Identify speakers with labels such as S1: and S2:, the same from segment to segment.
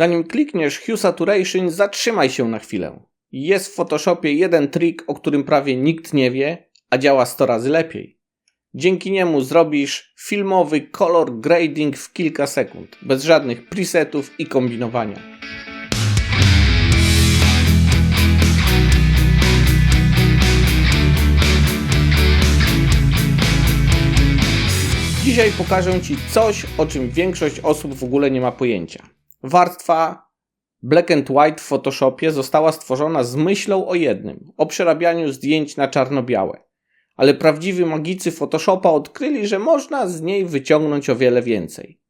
S1: Zanim klikniesz Hue Saturation, zatrzymaj się na chwilę. Jest w Photoshopie jeden trik, o którym prawie nikt nie wie, a działa 100 razy lepiej. Dzięki niemu zrobisz filmowy color grading w kilka sekund, bez żadnych presetów i kombinowania. Dzisiaj pokażę Ci coś, o czym większość osób w ogóle nie ma pojęcia. Warstwa Black and White w Photoshopie została stworzona z myślą o jednym o przerabianiu zdjęć na czarno-białe. Ale prawdziwi magicy Photoshopa odkryli, że można z niej wyciągnąć o wiele więcej.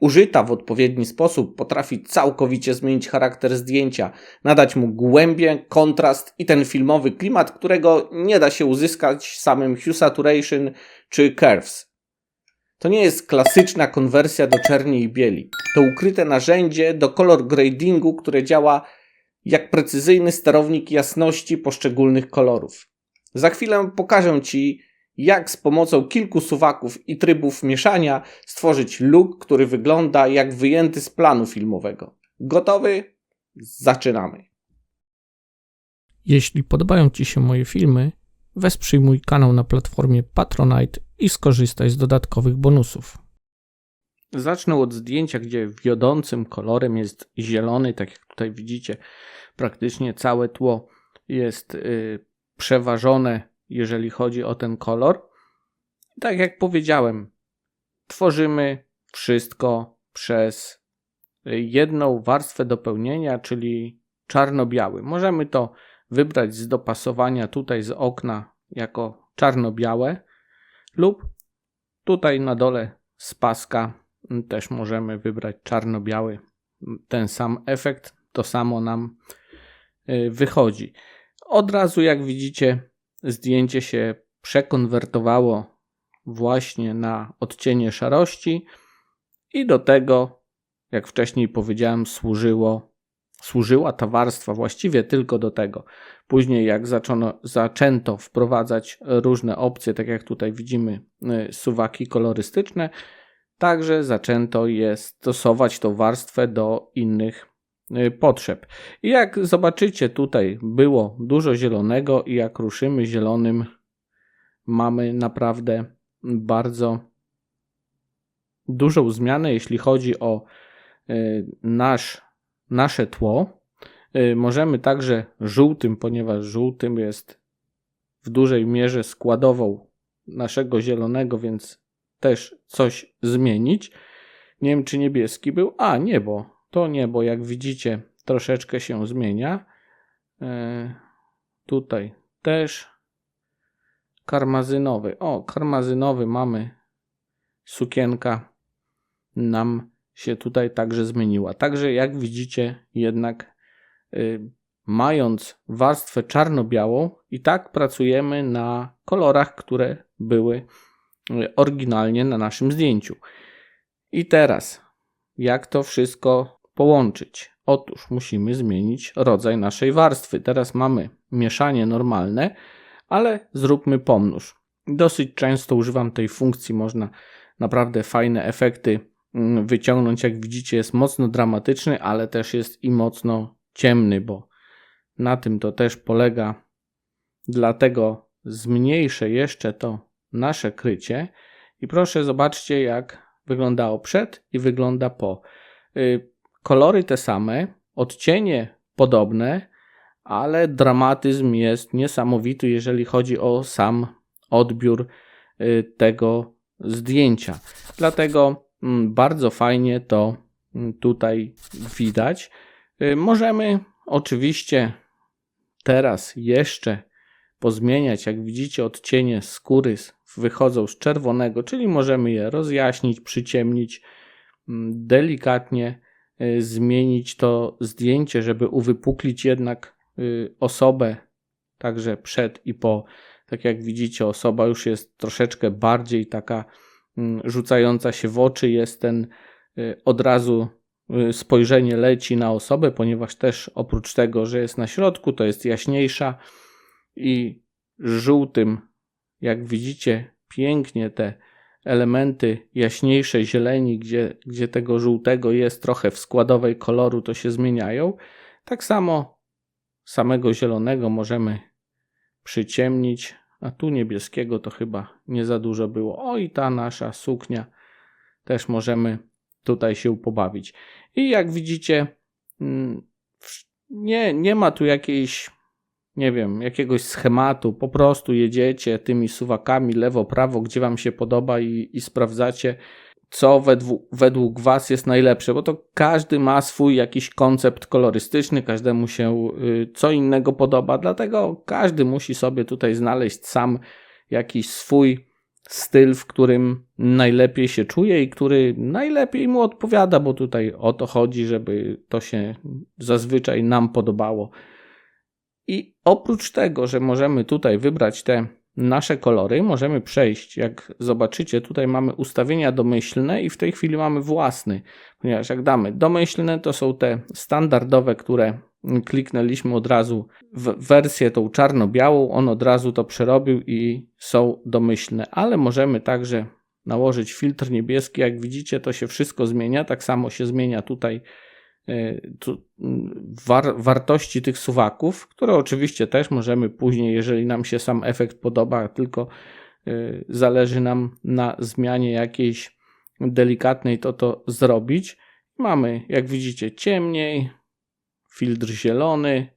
S1: Użyta w odpowiedni sposób potrafi całkowicie zmienić charakter zdjęcia, nadać mu głębię, kontrast i ten filmowy klimat, którego nie da się uzyskać samym Hue Saturation czy Curves. To nie jest klasyczna konwersja do czerni i bieli. To ukryte narzędzie do color gradingu, które działa jak precyzyjny sterownik jasności poszczególnych kolorów. Za chwilę pokażę Ci, jak z pomocą kilku suwaków i trybów mieszania stworzyć look, który wygląda jak wyjęty z planu filmowego. Gotowy? Zaczynamy.
S2: Jeśli podobają Ci się moje filmy, wesprzyj mój kanał na platformie Patronite i skorzystaj z dodatkowych bonusów.
S1: Zacznę od zdjęcia, gdzie wiodącym kolorem jest zielony, tak jak tutaj widzicie, praktycznie całe tło jest yy, przeważone, jeżeli chodzi o ten kolor. Tak jak powiedziałem, tworzymy wszystko przez jedną warstwę dopełnienia, czyli czarno-biały. Możemy to wybrać z dopasowania tutaj z okna jako czarno-białe lub tutaj na dole z paska też możemy wybrać czarno-biały. Ten sam efekt, to samo nam y, wychodzi. Od razu, jak widzicie, zdjęcie się przekonwertowało właśnie na odcienie szarości i do tego, jak wcześniej powiedziałem, służyło, służyła ta warstwa właściwie tylko do tego. Później, jak zaczęto, zaczęto wprowadzać różne opcje, tak jak tutaj widzimy, y, suwaki kolorystyczne, także zaczęto je stosować tą warstwę do innych Y, potrzeb. I jak zobaczycie, tutaj było dużo zielonego, i jak ruszymy zielonym, mamy naprawdę bardzo dużą zmianę, jeśli chodzi o y, nasz, nasze tło. Y, możemy także żółtym, ponieważ żółtym jest w dużej mierze składową naszego zielonego, więc też coś zmienić. Nie wiem, czy niebieski był. A, niebo. To niebo, jak widzicie, troszeczkę się zmienia. E, tutaj też karmazynowy. O, karmazynowy mamy. Sukienka nam się tutaj także zmieniła. Także jak widzicie, jednak y, mając warstwę czarno-białą, i tak pracujemy na kolorach, które były y, oryginalnie na naszym zdjęciu. I teraz, jak to wszystko połączyć? Otóż musimy zmienić rodzaj naszej warstwy. Teraz mamy mieszanie normalne, ale zróbmy pomnóż. Dosyć często używam tej funkcji, można naprawdę fajne efekty wyciągnąć. Jak widzicie, jest mocno dramatyczny, ale też jest i mocno ciemny, bo na tym to też polega. Dlatego zmniejszę jeszcze to nasze krycie i proszę zobaczcie, jak wyglądało przed i wygląda po. Y, Kolory te same, odcienie podobne, ale dramatyzm jest niesamowity, jeżeli chodzi o sam odbiór y, tego zdjęcia. Dlatego mm, bardzo fajnie to mm, tutaj widać. Y, możemy oczywiście teraz jeszcze pozmieniać. Jak widzicie, odcienie skóry wychodzą z czerwonego, czyli możemy je rozjaśnić, przyciemnić mm, delikatnie Y, zmienić to zdjęcie, żeby uwypuklić jednak y, osobę, także przed i po. Tak jak widzicie, osoba już jest troszeczkę bardziej taka mm, rzucająca się w oczy, jest ten y, od razu spojrzenie leci na osobę, ponieważ też oprócz tego, że jest na środku, to jest jaśniejsza i żółtym, jak widzicie, pięknie te elementy jaśniejsze zieleni, gdzie, gdzie tego żółtego jest trochę w składowej koloru, to się zmieniają. Tak samo samego zielonego możemy przyciemnić, a tu niebieskiego to chyba nie za dużo było. O i ta nasza suknia też możemy tutaj się pobawić. I jak widzicie, mm, nie, nie ma tu jakiejś, nie wiem, jakiegoś schematu. Po prostu jedziecie tymi suwakami lewo, prawo, gdzie Wam się podoba i, i sprawdzacie, co według, Was jest najlepsze, bo to każdy ma swój jakiś koncept kolorystyczny, każdemu się y, co innego podoba, dlatego każdy musi sobie tutaj znaleźć sam jakiś swój styl, w którym najlepiej się czuje i który najlepiej mu odpowiada, bo tutaj o to chodzi, żeby to się zazwyczaj nam podobało. I oprócz tego, że możemy tutaj wybrać te nasze kolory, możemy przejść, jak zobaczycie, tutaj mamy ustawienia domyślne i w tej chwili mamy własny, ponieważ jak damy domyślne, to są te standardowe, które kliknęliśmy od razu w wersję tą czarno-białą, on od razu to przerobił i są domyślne, ale możemy także nałożyć filtr niebieski, jak widzicie to się wszystko zmienia, tak samo się zmienia tutaj tu, war, wartości tych suwaków, które oczywiście też możemy później, jeżeli nam się sam efekt podoba, tylko e, zależy nam na zmianie jakiejś delikatnej, to to zrobić. Mamy, jak widzicie, ciemniej, filtr zielony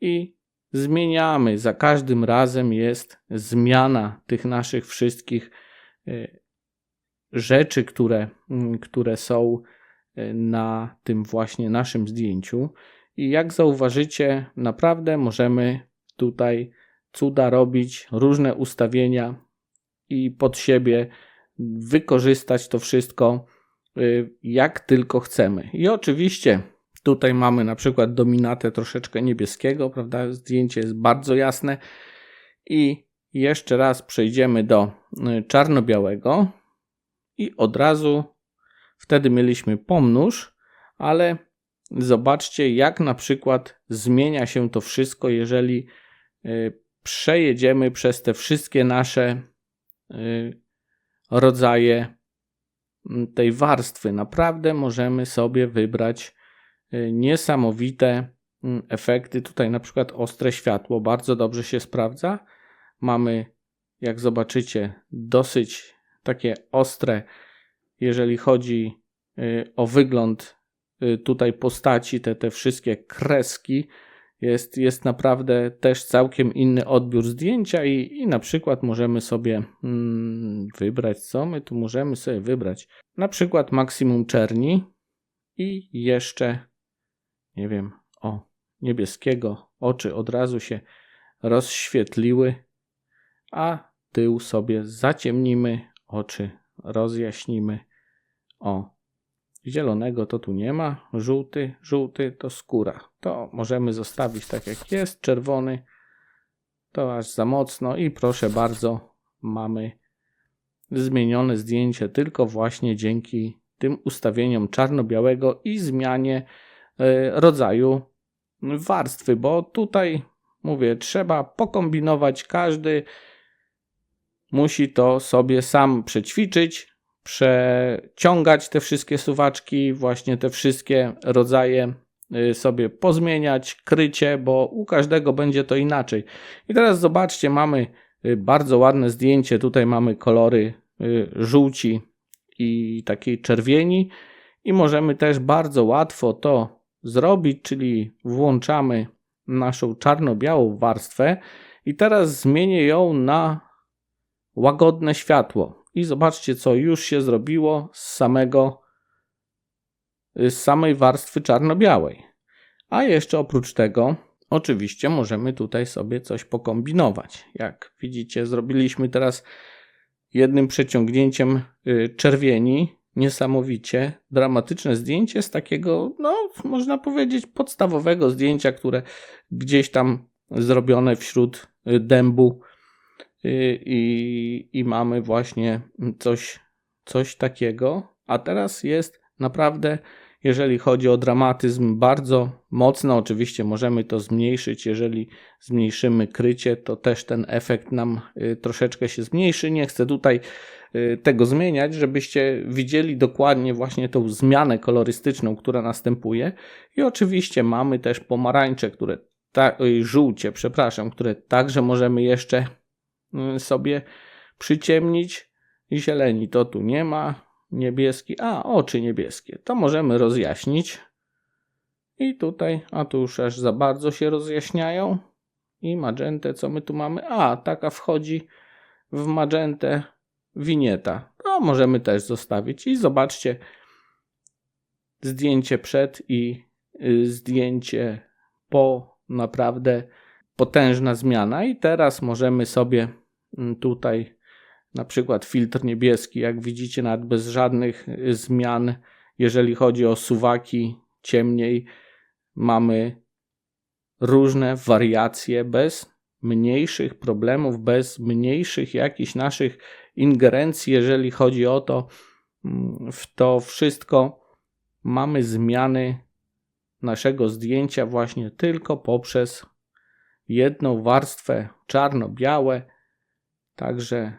S1: i zmieniamy. Za każdym razem jest zmiana tych naszych wszystkich e, rzeczy, które, mm, które są e, na tym właśnie naszym zdjęciu. I jak zauważycie, naprawdę możemy tutaj cuda robić, różne ustawienia i pod siebie wykorzystać to wszystko e, jak tylko chcemy. I oczywiście Tutaj mamy na przykład dominatę troszeczkę niebieskiego, prawda? Zdjęcie jest bardzo jasne. I jeszcze raz przejdziemy do y, czarno-białego i od razu wtedy mieliśmy pomnóż, ale zobaczcie, jak na przykład zmienia się to wszystko, jeżeli y, przejedziemy przez te wszystkie nasze y, rodzaje tej warstwy. Naprawdę możemy sobie wybrać Y, niesamowite efekty. Tutaj na przykład ostre światło bardzo dobrze się sprawdza. Mamy, jak zobaczycie, dosyć takie ostre, jeżeli chodzi y, o wygląd y, tutaj postaci, te, te wszystkie kreski. Jest, jest naprawdę też całkiem inny odbiór zdjęcia i, i na przykład możemy sobie mm, wybrać, co my tu możemy sobie wybrać. Na przykład maksimum czerni i jeszcze nie wiem, o niebieskiego, oczy od razu się rozświetliły, a tył sobie zaciemnimy, oczy rozjaśnimy. O, zielonego to tu nie ma, żółty, żółty to skóra. To możemy zostawić tak jak jest, czerwony to aż za mocno i proszę bardzo, mamy zmienione zdjęcie tylko właśnie dzięki tym ustawieniom czarno-białego i zmianie E, rodzaju warstwy, bo tutaj mówię, trzeba pokombinować, każdy musi to sobie sam przećwiczyć, przeciągać te wszystkie suwaczki, właśnie te wszystkie rodzaje e, sobie pozmieniać, krycie, bo u każdego będzie to inaczej. I teraz zobaczcie, mamy e, bardzo ładne zdjęcie, tutaj mamy kolory żółci i takiej czerwieni i możemy też bardzo łatwo to zrobić, czyli włączamy naszą czarno-białą warstwę i teraz zmienię ją na łagodne światło. I zobaczcie, co już się zrobiło z samego z samej warstwy czarno-białej. A jeszcze oprócz tego, oczywiście możemy tutaj sobie coś pokombinować. Jak widzicie, zrobiliśmy teraz jednym przeciągnięciem y, czerwieni niesamowicie dramatyczne zdjęcie z takiego, no, można powiedzieć, podstawowego zdjęcia, które gdzieś tam zrobione wśród y, dębu y, i, i mamy właśnie coś, coś takiego. A teraz jest naprawdę Jeżeli chodzi o dramatyzm, bardzo mocno. Oczywiście możemy to zmniejszyć. Jeżeli zmniejszymy krycie, to też ten efekt nam y, troszeczkę się zmniejszy. Nie chcę tutaj y, tego zmieniać, żebyście widzieli dokładnie właśnie tą zmianę kolorystyczną, która następuje. I oczywiście mamy też pomarańcze, które ta, y, żółcie, przepraszam, które także możemy jeszcze y, sobie przyciemnić. Zieleni to tu nie ma. Niebieski, a oczy niebieskie, to możemy rozjaśnić. I tutaj, a tu już aż za bardzo się rozjaśniają. I magentę, co my tu mamy? A, taka wchodzi w magentę winieta. To możemy też zostawić. I zobaczcie zdjęcie przed i y, zdjęcie po. Naprawdę potężna zmiana. I teraz możemy sobie tutaj na przykład filtr niebieski, jak widzicie, nawet bez żadnych y, zmian, jeżeli chodzi o suwaki ciemniej, mamy różne wariacje bez mniejszych problemów, bez mniejszych jakichś naszych ingerencji, jeżeli chodzi o to, w to wszystko mamy zmiany naszego zdjęcia właśnie tylko poprzez jedną warstwę czarno-białe. Także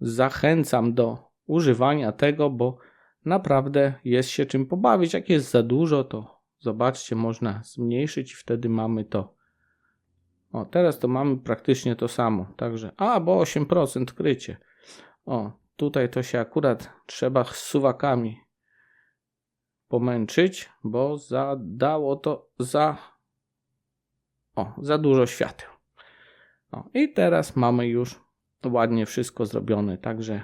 S1: zachęcam do używania tego, bo naprawdę jest się czym pobawić. Jak jest za dużo, to zobaczcie, można zmniejszyć i wtedy mamy to. O, teraz to mamy praktycznie to samo. Także, a, bo 8% krycie. O, tutaj to się akurat trzeba z suwakami pomęczyć, bo zadało to za o, za dużo świateł. O, i teraz mamy już ładnie wszystko zrobione, także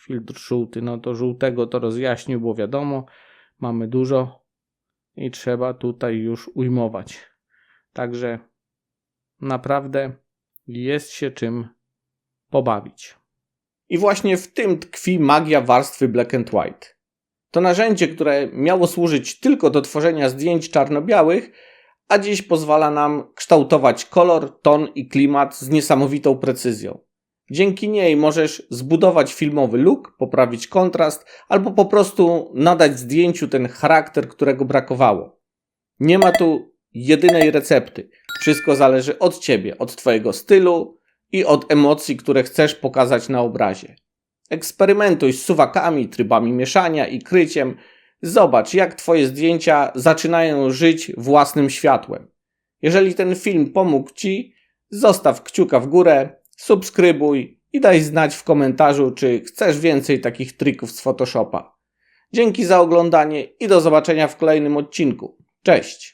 S1: filtr żółty, no to żółtego to rozjaśnił, bo wiadomo, mamy dużo i trzeba tutaj już ujmować. Także naprawdę jest się czym pobawić. I właśnie w tym tkwi magia warstwy Black and White. To narzędzie, które miało służyć tylko do tworzenia zdjęć czarno-białych, a dziś pozwala nam kształtować kolor, ton i klimat z niesamowitą precyzją. Dzięki niej możesz zbudować filmowy look, poprawić kontrast albo po prostu nadać zdjęciu ten charakter, którego brakowało. Nie ma tu jedynej recepty. Wszystko zależy od ciebie, od twojego stylu i od emocji, które chcesz pokazać na obrazie. Eksperymentuj z suwakami, trybami mieszania i kryciem. Zobacz, jak twoje zdjęcia zaczynają żyć własnym światłem. Jeżeli ten film pomógł ci, zostaw kciuka w górę, subskrybuj i daj znać w komentarzu, czy chcesz więcej takich trików z Photoshopa. Dzięki za oglądanie i do zobaczenia w kolejnym odcinku. Cześć!